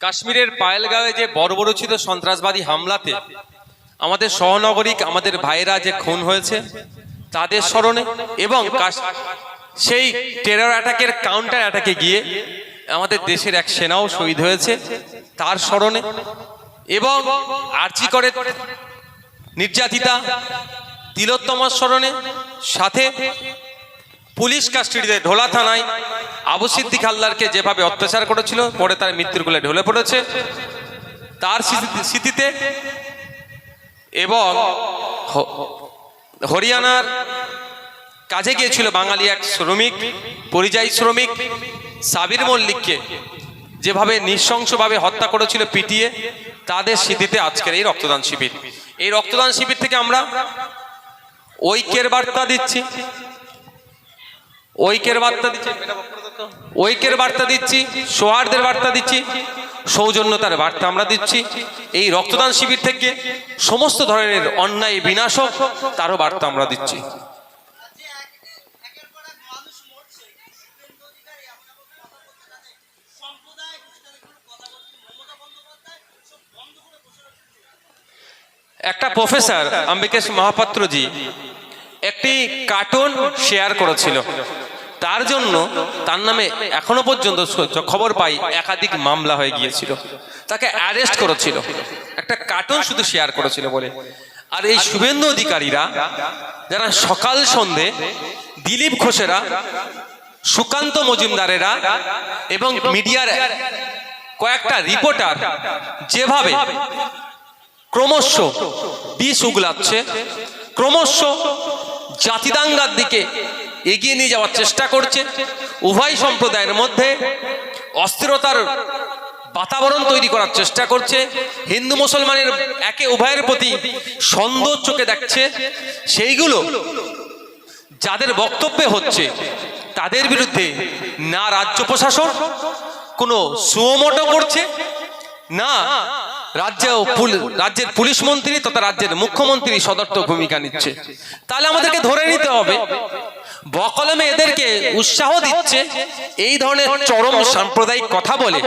কাশ্মীরের পায়েলগাঁওয়ে যে বর্বরচিত সন্ত্রাসবাদী হামলাতে, আমাদের সহনগরিক, আমাদের ভাইয়েরা যে খুন হয়েছে, তাদের স্মরণে এবং সেই টেরর অ্যাটাকের কাউন্টার অ্যাটাকে গিয়ে আমাদের দেশের এক সেনাও শহীদ হয়েছে তার স্মরণে এবং আর্চি করে নির্যাতিতা তিলোত্তমার স্মরণে, সাথে পুলিশ কাস্টডিতে ঢোলা থানায় আবু সিদ্দিক হালদারকে যেভাবে অত্যাচার করেছিল, পরে তার মৃত্যুর কোলে ঢলে পড়েছে। তার স্মৃতিতে এবং হরিয়ানার কাজে গিয়েছিল বাঙালি এক শ্রমিক, পরিযায়ী শ্রমিক, সাবির মল্লিককে যেভাবে নৃশংসভাবে হত্যা করেছিল পিটিয়ে, তাদের স্মৃতিতে আজকের এই রক্তদান শিবির। এই রক্তদান শিবির থেকে আমরা ঐক্যের বার্তা দিচ্ছি। ঐক্যের বার্তা দিচ্ছি। ঐক্যের বার্তা দিচ্ছি, সৌহার্দের বার্তা দিচ্ছি, সৌজন্যতার বার্তা আমরা দিচ্ছি। এই রক্তদান শিবির থেকে সমস্ত ধরনের অন্যায়, বিনাশক, তারও বার্তা আমরা দিচ্ছি। একটা প্রফেসর, অম্বিকেশ মহাপাত্রজি, একটি কার্টুন শেয়ার করেছিল। তার জন্য তার নামে এখনও পর্যন্ত খবর পাই একাধিক মামলা হয়ে গিয়েছিল। তাকে অ্যারেস্ট করেছিল। একটা কার্টুন শুধু শেয়ার করেছিল বলে। আর এই শুভেন্দু অধিকারীরা, যারা সকাল সন্ধে দিলীপ ঘোষেরা, সুকান্ত মজুমদারেরা এবং মিডিয়ার কয়েকটা রিপোর্টার যেভাবে ক্রমশ বিষ উগলাচ্ছে, ক্রমশ জাতিদাঙ্গার দিকে এগিয়ে নিয়ে যাওয়ার চেষ্টা করছে। উভয় সম্প্রদায়ের মধ্যে অস্থিরতার বাতাবরণ তৈরি করার চেষ্টা করছে। হিন্দু মুসলমানের একে উভয়ের প্রতি সন্দেহ চোখে দেখছে। সেইগুলো যাদের বক্তব্যে হচ্ছে, তাদের বিরুদ্ধে না রাজ্য প্রশাসন কোনো সুমোটো করছে, না রাজ্য রাজ্যের পুলিশ মন্ত্রী তথা রাজ্যের মুখ্যমন্ত্রী সদর্থ ভূমিকা নিচ্ছে। তাহলে আমাদেরকে ধরে নিতে হবে বকলমে এদেরকে উৎসাহ দিচ্ছে, এই ধরনের চরম সাম্প্রদায়িক কথা বলে,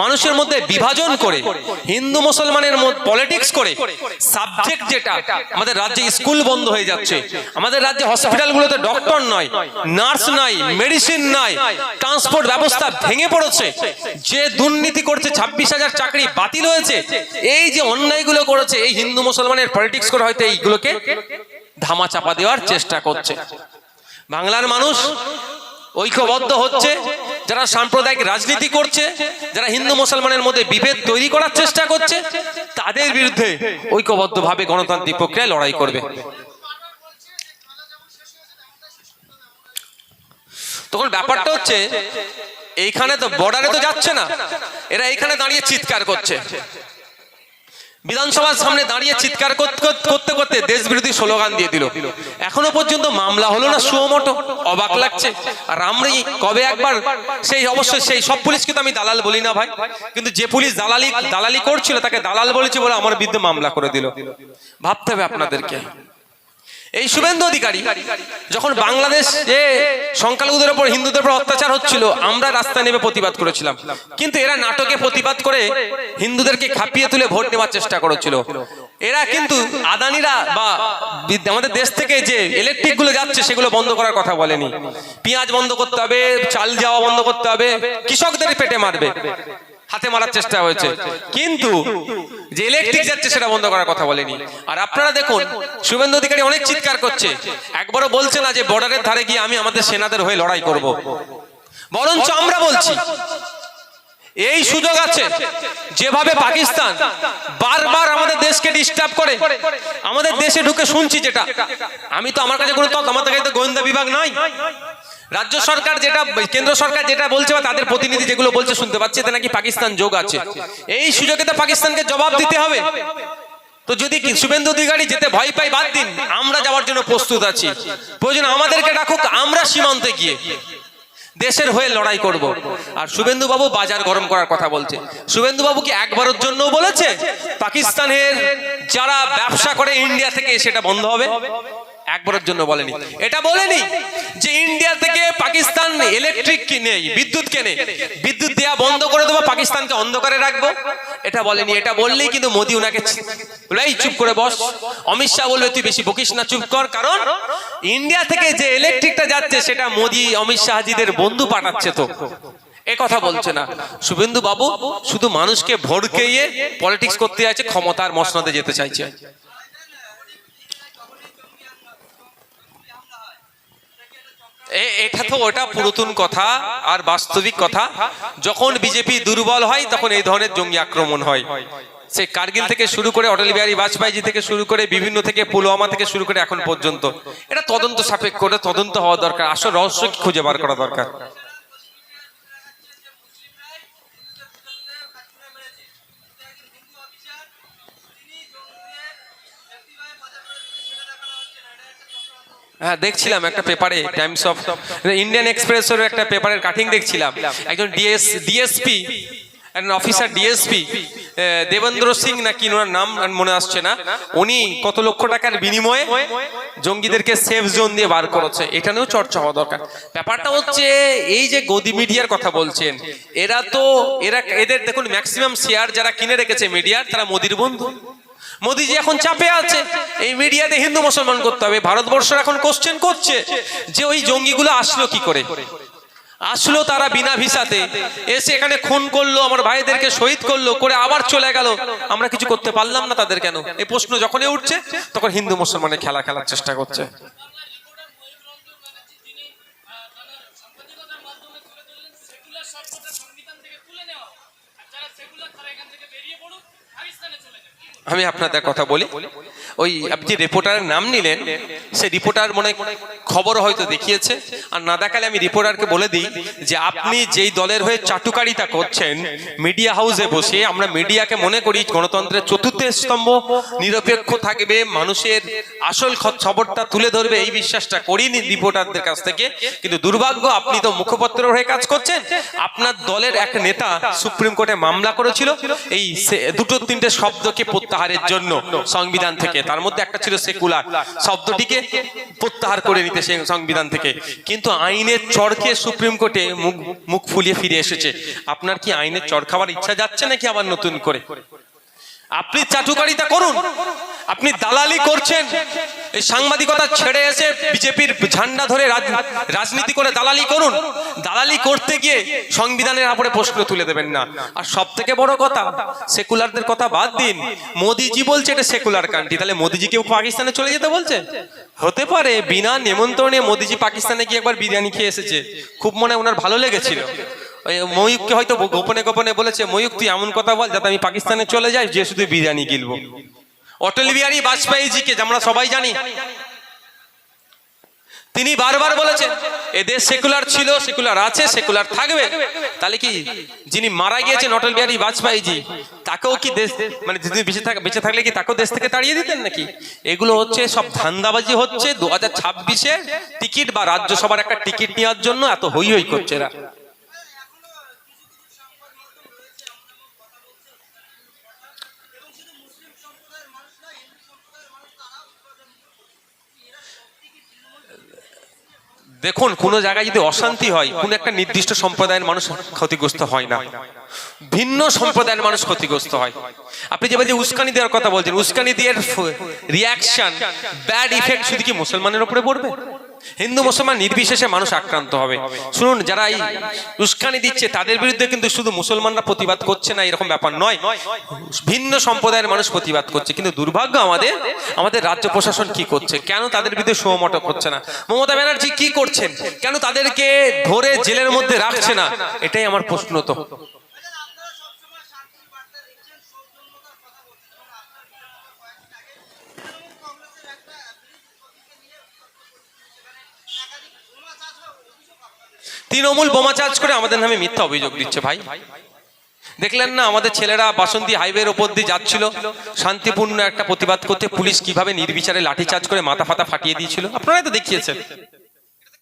মানুষের মধ্যে বিভাজন করে, হিন্দু মুসলমানের পলিটিক্স করে সাবজেক্ট যেটা, আমাদের রাজ্যে স্কুল বন্ধ হয়ে যাচ্ছে, আমাদের রাজ্যে হসপিটালগুলোতে ডক্টর নয় নার্স নাই মেডিসিন নাই ট্রান্সপোর্ট ব্যবস্থা ভেঙে পড়েছে, যে দুর্নীতি করছে, ছাব্বিশ হাজার চাকরি বাতিল হয়েছে, এই যে অন্যায়গুলো করেছে, এই হিন্দু মুসলমানের পলিটিক্স করে হয়তো এইগুলোকে ধামা চাপা দেওয়ার চেষ্টা করছে। বাংলার মানুষ ঐক্যবদ্ধ হচ্ছে, যারা সাম্প্রদায়িক রাজনীতি করছে, যারা হিন্দু মুসলমানের মধ্যে বিভেদ তৈরি করার চেষ্টা করছে, তাদের বিরুদ্ধে ঐক্যবদ্ধভাবে গণতান্ত্রিক প্রক্রিয়ায় লড়াই করবে। তখন ব্যাপারটা হচ্ছে, এইখানে তো বর্ডারে তো যাচ্ছে না, এরা এইখানে দাঁড়িয়ে চিৎকার করছে। বিধানসভার সামনে দাঁড়িয়ে চিৎকার করতে করতে- দেশ বিরোধী স্লোগান দিয়ে দিল। এখনও পর্যন্ত মামলা হলো না সুমোটো অবাক লাগছে। আর আমরাই কবে একবার সেই, অবশ্যই সেই, সব পুলিশ কিন্তু আমি দালাল বলি না ভাই। কিন্তু যে পুলিশ দালালি দালালি করছিল তাকে দালাল বলেছি বলে আমার বিরুদ্ধে মামলা করে দিল। ভাবতে হবে আপনাদেরকে। এই শুভেন্দু অধিকারী, যখন বাংলাদেশে সংখ্যালঘুদের উপর হিন্দুদের উপর অত্যাচার হচ্ছিল, আমরা রাস্তায় নেমে প্রতিবাদ করেছিলাম। কিন্তু এরা নাটকে প্রতিবাদ করে হিন্দুদেরকে খাপিয়ে তুলে ভোট নেওয়ার চেষ্টা করেছিল। এরা কিন্তু আদানিরা বা আমাদের দেশ থেকে যে ইলেকট্রিকগুলো যাচ্ছে, সেগুলো বন্ধ করার কথা বলেনি। পেঁয়াজ বন্ধ করতে হবে, চাল যাওয়া বন্ধ করতে হবে, কৃষকদের পেটে মারবে। হাতে মারার চেষ্টা হয়েছে। কিন্তু যে ইলেকট্রিক যাচ্ছে সেটা বন্ধ করার কথা বলেনি। আর আপনারা দেখুন, শুভেন্দু অধিকারী অনেক চিৎকার করছে। একবারও বলছে না যে বর্ডারের ধারে গিয়ে আমি আমাদের সেনাদের হয়ে লড়াই করব। বরঞ্চ আমরা বলছি, এই সুযোগ আছে। যেভাবে পাকিস্তান বারবার আমাদের দেশকে ডিস্টার্ব করে, আমাদের দেশে ঢুকে শুনছি যেটা। আমি তো আমার কাছে কোনো তথ্য আমাদের কাছে তো গোয়েন্দা বিভাগ নাই। রাজ্য সরকার যেটা, কেন্দ্র সরকার যেটা বলছে বা তাদের প্রতিনিধি যেগুলো বলছে, শুনতে পাচ্ছে, এতে নাকি পাকিস্তান যোগ আছে। এই সুযোগে তো পাকিস্তানকে জবাব দিতে হবে। তো যদি শুভেন্দু অধিকারী যেতে ভয় পাই বাদ দিন। আমরা যাওয়ার জন্য প্রস্তুত আছি। প্রয়োজন আমাদেরকে ডাকুক, আমরা সীমান্তে গিয়ে দেশের হয়ে লড়াই করব। আর শুভেন্দু বাবু বাজার গরম করার কথা বলছে। শুভেন্দু বাবু কি একবারের জন্য বলেছে, পাকিস্তানের যারা ব্যবসা করে, ইন্ডিয়া থেকে সেটা বন্ধ হবে? একবারের জন্য বলেনি। এটা বলেনি যে ইন্ডিয়া থেকে পাকিস্তান ইলেকট্রিক কিনে বিদ্যুৎ কেনে বিদ্যুৎ দেওয়া বন্ধ করে দেবো পাকিস্তানকে অন্ধকারে রাখব। এটা বলেনি এটা বললেই কিন্তু মোদি বলে, "এই চুপ করে বস। অমিত শাহ বলবে তুই বেশি বকিস না চুপ কর। কারণ ইন্ডিয়া থেকে যে ইলেকট্রিকটা যাচ্ছে সেটা মোদি অমিত শাহজিদের বন্ধু পাঠাচ্ছে তো। কথা বলছে না। শুভেন্দু বাবু শুধু মানুষকে ভড়কেইয়ে পলিটিক্স করতে আছে ক্ষমতার মসনদে যেতে চাইছে। এটা তো ওটা পুরাতন কথা আর বাস্তবিক কথা। যখন বিজেপি দুর্বল হয়, তখন এই ধরনের জঙ্গি আক্রমণ হয়। সে কার্গিল থেকে শুরু করে অটল বিহারী বাজপেয়ীজি থেকে শুরু করে বিভিন্ন থেকে পুলওয়ামা থেকে শুরু করে এখন পর্যন্ত। এটা তদন্ত সাপেক্ষ করে তদন্ত হওয়া দরকার। আসল রহস্য খুঁজে বার করা দরকার? হ্যাঁ দেখছিলাম একটা পেপারে টাইমস অফ ইন্ডিয়ান এক্সপ্রেসের একটা পেপারের কাটিং দেখছিলাম। একজন ডিএস ডিএসপি একজন অফিসার ডিএসপি দেবেন্দ্র সিং না কি ওনার নাম মনে আসছে না? উনি কত লক্ষ টাকার বিনিময়ে জঙ্গিদেরকে সেফ জোন দিয়ে বার করেছে। এটা নিয়েও চর্চা হওয়া দরকার। ব্যাপারটা হচ্ছে, এই যে গদি মিডিয়ার কথা বলছেন, এরা তো, এরা, এদের দেখুন ম্যাক্সিমাম শেয়ার যারা কিনে রেখেছে মিডিয়ার তারা মোদির বন্ধু। মোদিজি এখন চাপে আছে। এই মিডিয়াতে হিন্দু মুসলমান করতে হবে। ভারতবর্ষের এখন কোশ্চেন করছে যে ওই জঙ্গিগুলো আসলো কি করে? আসলো তারা বিনা ভিসাতে। এসে এখানে খুন করল, আমার ভাইদেরকে শহীদ করল, করে আবার চলে গেল। আমরা কিছু করতে পারলাম না তাদের কেন? এই প্রশ্ন যখনই উঠছে, তখন হিন্দু মুসলমানের খেলা খেলার চেষ্টা করছে। আমি আপনাদের কথা বলি। ওই আপনি যে রিপোর্টারের নাম নিলেন, সে রিপোর্টার মনে খবর হয়তো দেখিয়েছে। আর না দেখালে আমি রিপোর্টারকে বলে দিই যে আপনি যেই দলের হয়ে চাটুকারিতা করছেন মিডিয়া হাউসে বসে আমরা মিডিয়াকে মনে করি গণতন্ত্রের চতুর্থ স্তম্ভ, নিরপেক্ষ থাকবে, মানুষের আসল খবরটা তুলে ধরবে, এই বিশ্বাসটা করিনি রিপোর্টারদের কাছ থেকে। কিন্তু দুর্ভাগ্য, আপনি তো মুখপত্র হয়ে কাজ করছেন। আপনার দলের এক নেতা সুপ্রিম কোর্টে মামলা করেছিল। এই দুটো তিনটে শব্দকে প্রত্যাহারের জন্য সংবিধান থেকে তার মধ্যে একটা ছিল সেকুলার, শব্দটিকে প্রত্যাহার করে নিতে সে সংবিধান থেকে। কিন্তু আইনের চরকে সুপ্রিম কোর্টে মুখ মুখ ফুলিয়ে ফিরে এসেছে। আপনার কি আইনের চর খাওয়ার ইচ্ছা যাচ্ছে নাকি আবার নতুন করে? আপনি চাটুকারিতা করুন। আপনি দালালি করছেন। এই সাংবাদিকতা ছেড়ে এসে বিজেপির ঝান্ডা ধরে রাজ- রাজনীতি করে দালালি করুন। দালালি করতে গিয়ে সংবিধানের আপরে প্রশ্ন তুলে দেবেন না। আর সব থেকে বড় কথা, সেকুলারদের কথা বাদ দিন। মোদিজি বলছে এটা সেকুলার কান্ট্রি। তাহলে মোদিজি কেউ পাকিস্তানে চলে যেতে বলছে? হতে পারে, বিনা নেমন্ত্রণে মোদিজি পাকিস্তানে গিয়ে একবার বিরিয়ানি খেয়ে এসেছে। খুব মনে ওনার ভালো লেগেছিল। ময়ূককে হয়তো গোপনে গোপনে বলেছে, ময়ূক, তুই এমন কথা বল যাতে আমি পাকিস্তানে চলে যাই, যে শুধু বিরিয়ানি গিলবো। অটল বিহারী বাজপেয়ীজিকে আমরা সবাই জানি, তিনি বারবার বলেছেন এদেশ সেকুলার ছিল, সেকুলার আছে, সেকুলার থাকবে। তাহলে কি যিনি মারা গিয়েছেন অটল বিহারী বাজপেয়ীজি, তাকেও কি দেশ মানে যদি বেঁচে থাক বেঁচে থাকলে কি তাকেও দেশ থেকে তাড়িয়ে দিতেন নাকি? এগুলো হচ্ছে সব ধান্দাবাজি হচ্ছে, দু হাজার ছাব্বিশে টিকিট বা রাজ্যসভার একটা টিকিট নেওয়ার জন্য এত হই হই করছে এরা। দেখুন, কোনো জায়গায় যদি অশান্তি হয়, কোন একটা নির্দিষ্ট সম্প্রদায়ের মানুষ ক্ষতিগ্রস্ত হয় না। ভিন্ন সম্প্রদায়ের মানুষ ক্ষতিগ্রস্ত হয়। আপনি যে বলছেন উস্কানি দেওয়ার কথা বলছেন, উস্কানি দিয়ে রিয়াকশন ব্যাড ইফেক্ট শুধু কি মুসলমানের উপরে পড়বে? হিন্দু, মুসলমান নির্বিশেষে মানুষ আক্রান্ত হবে। শুনুন, যারা এই উস্কানি দিচ্ছে, তাদের বিরুদ্ধে কিন্তু শুধু মুসলমানরা প্রতিবাদ করছে না, এরকম ব্যাপার নয়। ভিন্ন সম্প্রদায়ের মানুষ প্রতিবাদ করছে, কিন্তু দুর্ভাগ্য আমাদের আমাদের রাজ্য প্রশাসন কি করছে? কেন তাদের বিরুদ্ধে সোমটক হচ্ছে না? মমতা ব্যানার্জি কি করছেন? কেন তাদেরকে ধরে জেলের মধ্যে রাখছে না? এটাই আমার প্রশ্ন তো। তৃণমূল বোমা চার্জ করে আমাদের নামে মিথ্যা অভিযোগ দিচ্ছে ভাই। দেখলেন না, আমাদের ছেলেরা বাসন্তী হাইওয়ের ওপর দিয়ে যাচ্ছিল। শান্তিপূর্ণ একটা প্রতিবাদ করতে পুলিশ কীভাবে নির্বিচারে লাঠিচার্জ করে মাথা ফাতা ফাটিয়ে দিয়েছিল? আপনারাই তো দেখিয়েছেন।